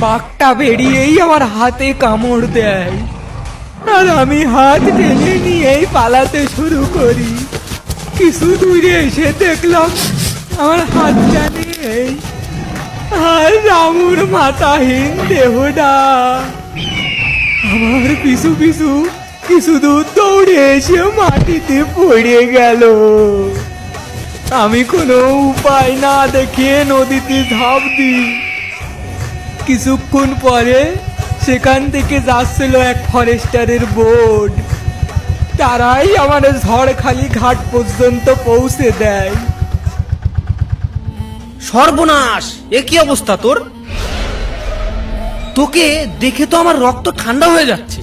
বাঘটা বেরিয়েই আমার হাতে কামড় দেয়। আর আমি হাত টেনে নিয়েই পালাতে শুরু করি। কিছু দূরে এসে দেখলাম আমার হাতটা নেই। আর রামুর মাথাহীন দেহটা। আমার পিছু পিছু কিছু দূর দৌড়ে এসে মাটিতে পড়ে গেল। আমি কোনো উপায় না দেখে নদীতে ঝাঁপ দিই। কিছুক্ষণ পরে সেখান থেকে যাচ্ছিল এক ফরেস্টারের বোর্ড। তারাই আমার ঝড়খালি ঘাট পর্যন্ত পৌঁছে দেয়। সর্বনাশ এ কি অবস্থা তোর? তোকে দেখে তো আমার রক্ত ঠান্ডা হয়ে যাচ্ছে।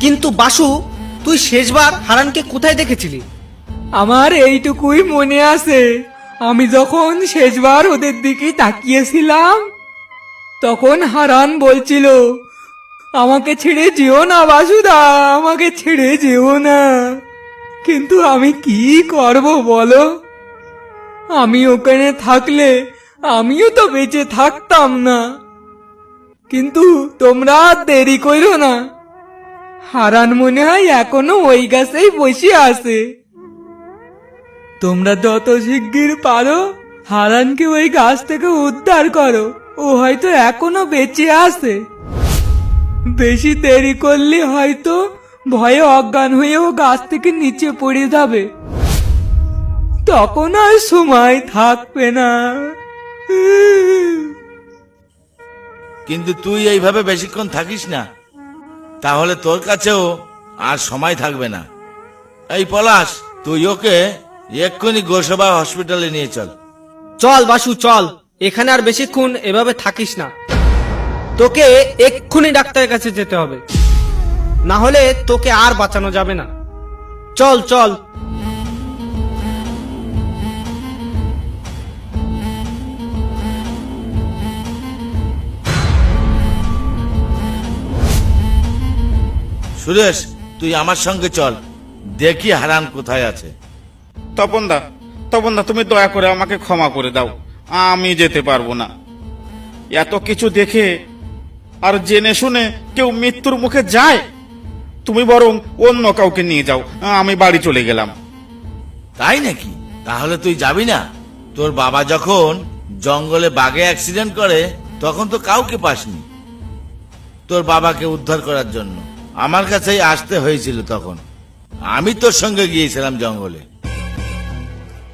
কিন্তু বাসু তুই শেষবার হারানকে কোথায় দেখেছিলি? আমার এইটুকুই মনে আছে। আমি যখন শেষবার ওদের দিকে তাকিয়েছিলাম তখন হারান বলছিল, আমাকে ছেড়ে যেও না, বাসুদা, আমাকে ছেড়ে যেও না। কিন্তু আমি কি করব বলো? আমি ওখানে থাকলে আমিও তো বেঁচে থাকতাম না। কিন্তু তোমরা দেরি করো না। হারান মনে হয় এখনও ওই গাছেই বসে আছে। তোমরা যত শিগগির পারো, হারানকে ওই গাছ থেকে উদ্ধার করো। ও হয়তো এখনও বেঁচে আছে। বেশি দেরি করলে হয়তো ভয়ে অজ্ঞান হয়ে ও গাছ থেকে নিচে পড়ে যাবে। তখন আর সময় থাকবে না। কিন্তু তুই এইভাবে বেশিক্ষণ থাকিস না। তাহলে তোর কাছেও আর সময় থাকবে না। এই পলাশ তুই ওকে এক্ষুনি গোসবা হসপিটালে নিয়ে চল। চল বাসু চল। এখানে আর বেশিক্ষণ এভাবে থাকিস না। তোকে এক্ষুনি ডাক্তারের কাছে যেতে হবে। না হলে তোকে আর বাঁচানো যাবে না। চল চল। সুরেশ তুই আমার সঙ্গে চল। দেখি হারান কোথায় আছে। তপনদা তপনদা তুমি দয়া করে আমাকে ক্ষমা করে দাও। আমি যেতে পারব না। এত কিছু দেখে আর জেনে শুনে কেউ মৃত্যুর মুখে যায়? তুমি বরং অন্য কাউকে নিয়ে যাও। আমি বাড়ি চলে গেলাম। তাই নাকি? তাহলে তুই যাবি না? তোর বাবা যখন জঙ্গলে বাঘে অ্যাক্সিডেন্ট করে তখন তো কাউকে পাসনি। তোর বাবাকে উদ্ধার করার জন্য। আমার কাছেই আসতে হয়েছিল তখন। আমি তোর সঙ্গে গিয়েছিলাম জঙ্গলে।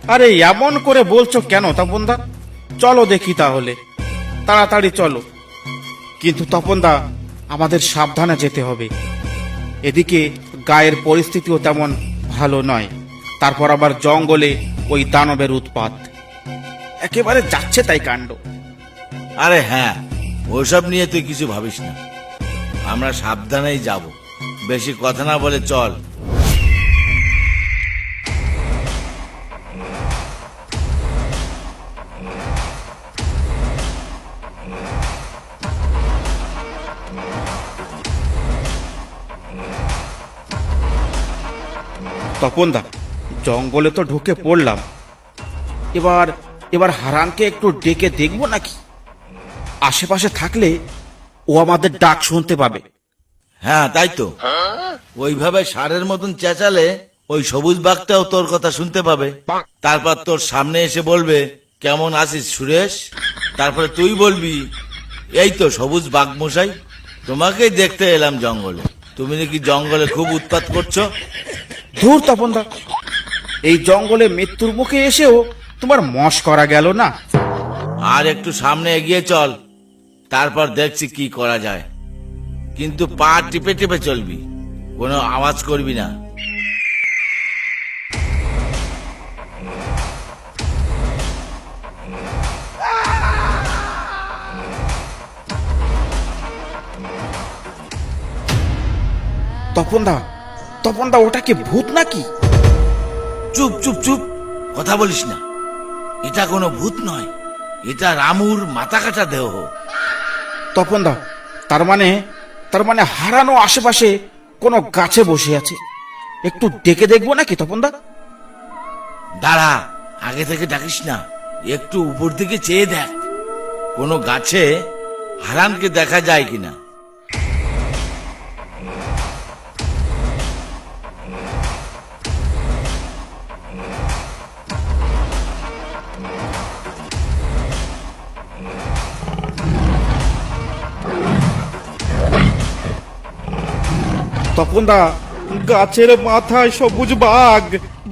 আরে এমন করে বলছো কেন তপনদা চলো দেখি তাহলে। তাড়াতাড়ি চলো। কিন্তু তপনদা, আমাদের সাবধানে যেতে হবে। এদিকে গায়ের পরিস্থিতিও তেমন ভালো নয়। তারপর আবার জঙ্গলে ওই দানবের উৎপাত। একেবারে যাচ্ছে তাই কাণ্ড। আরে হ্যাঁ ওসব নিয়ে তুই কিছু ভাবিস না। আমরা সাবধানেই যাব। বেশি কথা না বলে চল। তপনদা জঙ্গলে তো ঢুকে পড়লাম। এবার এবার হারানকে একটু ডেকে দেখব নাকি? আশেপাশে থাকলে ও আমাদের ডাক শুনতে পাবে। হ্যাঁ তাই তো। ওইভাবে সারের মতন চেঁচালে ওই সবুজ বাঘটাও তোর কথা শুনতে পাবে। তারপর তোর সামনে এসে বলবে, কেমন আছিস সুরেশ? তারপরে তুই বলবি, এই তো সবুজ বাঘ মশাই তোমাকেই দেখতে এলাম জঙ্গলে। তুমি নাকি জঙ্গলে খুব উৎপাত করছ? ধুর তপনদা এই জঙ্গলে মৃত্যুর মুখে এসেও তোমার মশ করা গেল না? আর একটু সামনে এগিয়ে চল তারপর দেখছি কি করা যায়। কিন্তু পা টিপে টিপে চলবি কোনো আওয়াজ করবি না। তপনদা তপনদা ওটা কি ভূত নাকি? চুপ চুপ চুপ। কথা বলিস না। এটা কোনো ভূত নয়। এটা রামুর মাথা কাটা দেহ। তপন তপনদা তার মানে তার মানে হারানো আশেপাশে কোনো গাছে বসে আছে। একটু ডেকে দেখব নাকি তপনদা? দাঁড়া আগে থেকে ডাকিস না। একটু উপর দিকে চেয়ে দেখ। কোনো গাছে হারানকে দেখা যায় কিনা। তপনদা গাছের মাথায় সবুজ বাঘ,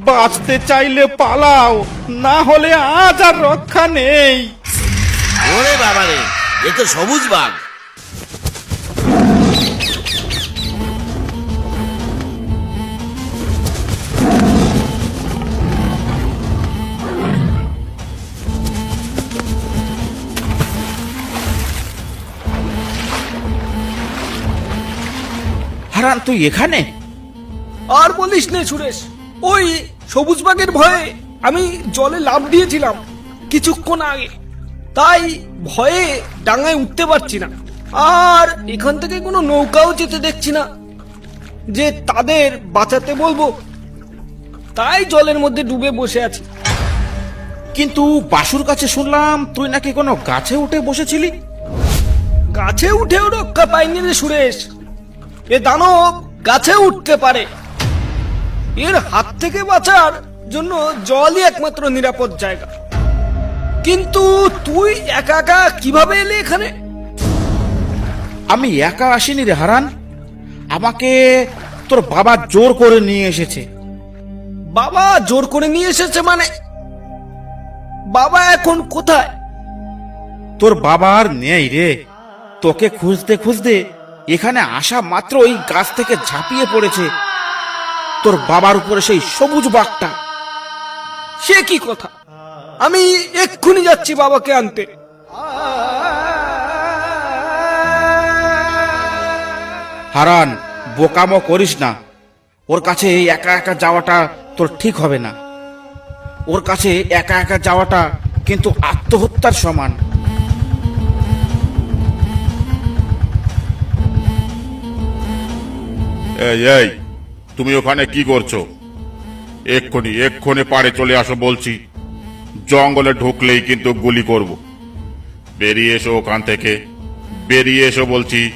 বাঁচতে চাইলে পালাও, না হলে আজ আর রক্ষা নেই। ওরে বাবারে, এ তো সবুজ বাঘ। হারান তুই এখানে? আর বলিস নে সুরেশ ওই সবুজ বাগের ভয়ে আমি জলে লাভ দিয়েছিলাম কিছুক্ষণ আগে। তাই ভয়ে ডাঙায় উঠতে পারছি না। আর এখান থেকে কোনো নৌকাও যেতে দেখছি না। যে তাদের বাঁচাতে বলব তাই জলের মধ্যে ডুবে বসে আছি। কিন্তু বাসুর কাছে শুনলাম তুই নাকি কোনো গাছে উঠে বসেছিলি? গাছে উঠেও রক্ষা পাইনি রে সুরেশ। এ দানব গাছে উঠতে পারে। এর হাত থেকে বাঁচার জন্য জলই একমাত্র নিরাপদ জায়গা। কিন্তু তুই একা একা কীভাবে এলি এখানে? আমি একা আসিনি রে হারান। আমাকে তোর বাবা জোর করে নিয়ে এসেছে। বাবা জোর করে নিয়ে এসেছে মানে? বাবা এখন কোথায়? তোর বাবার নেই রে। তোকে খুঁজতে খুঁজতে এখানে আসা মাত্র ওই গাছ থেকে ঝাঁপিয়ে পড়েছে। তোর বাবার উপরে সেই সবুজ বাঘটা। সে কি কথা? আমি এক্ষুনি যাচ্ছি বাবাকে আনতে। হারান, বোকামো করিস না। ওর কাছে একা একা যাওয়াটা তোর ঠিক হবে না। ওর কাছে একা একা যাওয়াটা কিন্তু আত্মহত্যার সমান। এই এই, তুমি ওখানে কি করছ? এক্ষুনি এক্ষুনি পাড়ে চলে আসো বলছি। জঙ্গলে ঢুকলেই কিন্তু গুলি করব। বেরিয়ে এসো ওখান থেকে। বেরিয়ে এসো বলছি।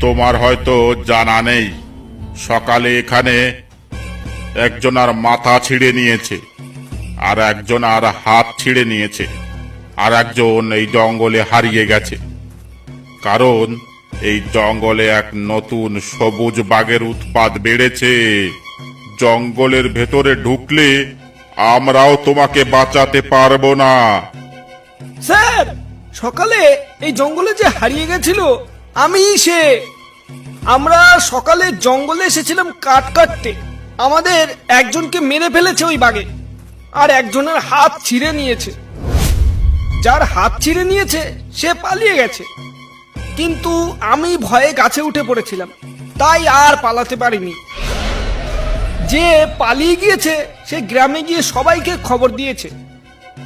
তোমার হয়তো জানা নেই, সকালে এখানে একজন আর মাথা ছিঁড়ে নিয়েছে, আর একজন আর হাত ছিঁড়ে নিয়েছে, আর একজন এই জঙ্গলে হারিয়ে গেছে। কারণ এই জঙ্গলে এক নতুন সবুজ বাঘের উৎপাদ বেড়েছে। জঙ্গলের ভেতরে ঢুকলে আমরাও তোমাকে বাঁচাতে পারব না। স্যার, সকালে এই জঙ্গলে যে হারিয়ে গেছিল আমি সে। আমরা সকালে জঙ্গলে এসেছিলাম কাঠ কাটতে। আমাদের একজনকে মেরে ফেলেছে ওই বাগে আর একজনের হাত ছিঁড়ে নিয়েছে। যার হাত ছিঁড়ে নিয়েছে, সে পালিয়ে গেছে। কিন্তু আমি ভয়ে গাছে উঠে পড়েছিলাম। তাই আর পালাতে পারিনি। যে পালিয়ে গিয়েছে, সে গ্রামে গিয়ে সবাইকে খবর দিয়েছে।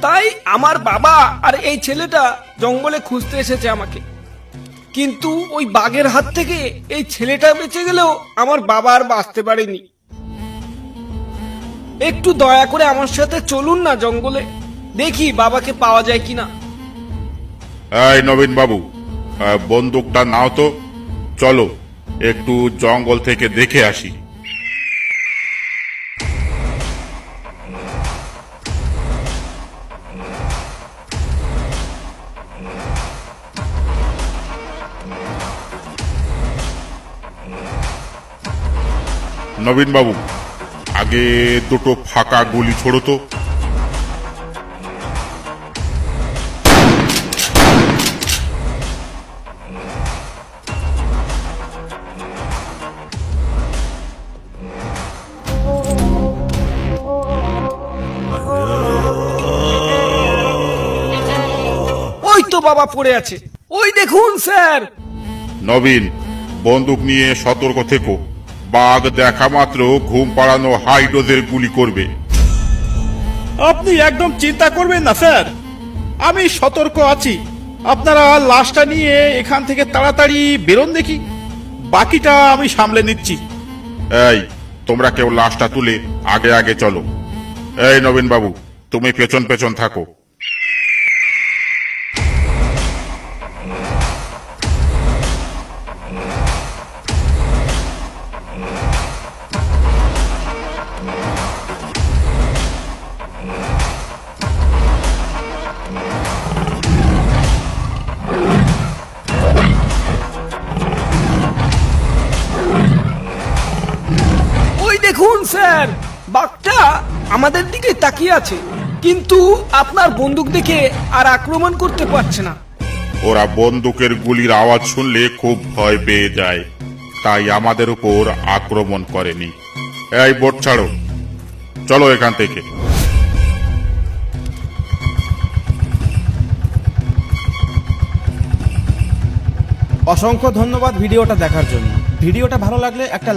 তাই আমার বাবা আর এই ছেলেটা জঙ্গলে খুঁজতে এসেছে আমাকে। কিন্তু ওই বাঘের হাত থেকে এই ছেলেটা বেঁচে গেলেও আমার বাবা আর বাঁচতে পারেনি। একটু দয়া করে আমার সাথে চলুন না জঙ্গলে। দেখি বাবাকে পাওয়া যায় কিনা। নবীন বাবু বন্দুকটা নাও তো। চলো, একটু জঙ্গল থেকে দেখে আসি। নবীন বাবু আগে দুটো ফাঁকা গুলি ছোড়ো তো। বাবা পড়ে আছে। ওই দেখুন স্যার। নবীন বন্দুক নিয়ে সতর্ক থেকো। বাঘ দেখা মাত্র ঘুম পাড়ানো হাই ডোজের গুলি করবে। আপনি একদম চিন্তা করবেন না স্যার। আমি সতর্ক আছি। আপনারা লাশটা নিয়ে এখান থেকে তাড়াতাড়ি বেরোন দেখি। বাকিটা আমি সামলে নিচ্ছি। এই তোমরা কেউ লাশটা তুলে আগে আগে চলো। এই নবীন বাবু তুমি পেছন পেছন থাকো। স্যার বাঘটা আমাদের দিকে তাকিয়ে আছে কিন্তু আপনার বন্দুক দেখে আর আক্রমণ করতে পারছে না। ওরা বন্দুকের গুলির আওয়াজ শুনলে খুব ভয় পেয়ে যায় তাই আমাদের উপর আক্রমণ করেনি। এই বোট ছাড়ো চলো এখান থেকে। অসংখ্য ধন্যবাদ ভিডিওটা দেখার জন্য। ভিডিওটা ভালো লাগলে একটা